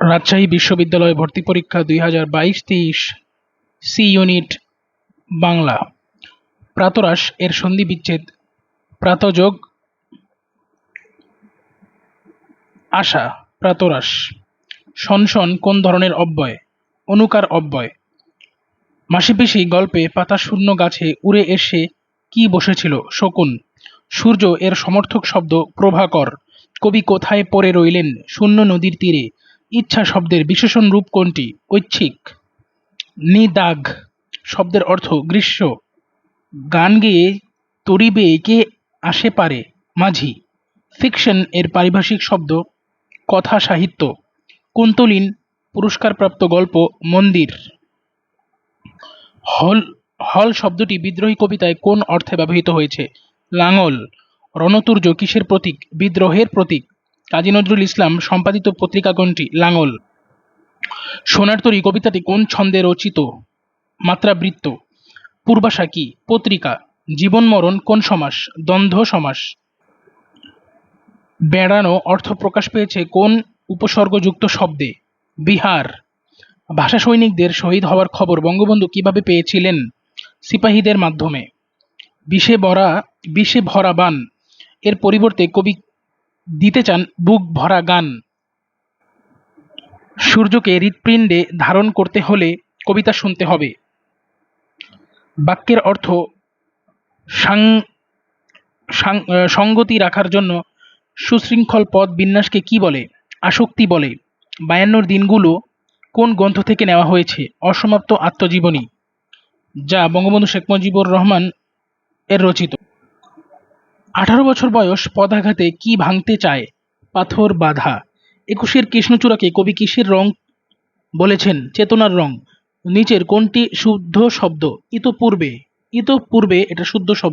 রাজশাহী বিশ্ববিদ্যালয়ে ভর্তি পরীক্ষা দুই হাজার বাইশ তেইশ সি ইউনিট বাংলা। প্রাতরাশ এর সন্ধি বিচ্ছেদ। প্রাতযোগ আশা, প্রাতরাশ। শনশন কোন ধরনের অব্যয়? অনুকার অব্যয়। মাসিপিসি গল্পে পাতাশূন্য গাছে উড়ে এসে কি বসেছিল শকুন? সূর্য এর সমর্থক শব্দ, প্রভাকর। কবি কোথায় পড়ে রইলেন শূন্য নদীর তীরে? ইচ্ছা শব্দের বিশেষণ রূপ কোনটি? ঐচ্ছিক, নিদাঘ, শব্দের অর্থ গ্রীষ্ম। গান গেয়ে তরিবে কে আসে পারে? মাঝি। ফিকশন এর পারিভাষিক শব্দ কথা সাহিত্য। কুন্তলিন পুরস্কারপ্রাপ্ত গল্প মন্দির। হল হল শব্দটি বিদ্রোহী কবিতায় কোন অর্থে ব্যবহৃত হয়েছে? লাঙল। রণতুর্য কিসের প্রতীক? বিদ্রোহের প্রতীক। কাজী নজরুল ইসলাম সম্পাদিত পত্রিকা কোনটি? লাঙল। সোনার তরী কবিতাটি কোন ছন্দে রচিত? মাত্রাবৃত্ত। পূর্বাশা কি? পত্রিকা। জীবন মরণ কোন সমাস? দ্বন্দ্ব সমাস। বেড়ানো অর্থ প্রকাশ পেয়েছে কোন উপসর্গযুক্ত শব্দে? বিহার। ভাষা সৈনিকদের শহীদ হওয়ার খবর বঙ্গবন্ধু কীভাবে পেয়েছিলেন? সিপাহীদের মাধ্যমে। বিষে ভরা বিষে ভরা বান। এর পরিবর্তে কবি দিতে চান বুক ভরা গান। সূর্যকে হৃৎপিণ্ডে ধারণ করতে হলে কবিতা শুনতে হবে। বাক্যের অর্থ সঙ্গতি রাখার জন্য সুশৃঙ্খল পদ বিন্যাসকে কি বলে? আসক্তি বলে। বায়ান্নর দিনগুলো কোন গ্রন্থ থেকে নেওয়া হয়েছে? অসমাপ্ত আত্মজীবনী। যা বঙ্গবন্ধু শেখ মুজিবুর রহমান এর রচিত। আঠারো বছর বয়স, পদাঘাতে কি ভাঙতে চায়? পাথর বাধা। একুশের কৃষ্ণচূড়াকে কবি কিসের রং বলেছেন? চেতনার রং। নিচের কোনটি শুদ্ধ শব্দ? ইতপূর্বে। ইতপূর্বে এটা শুদ্ধ শব্দ।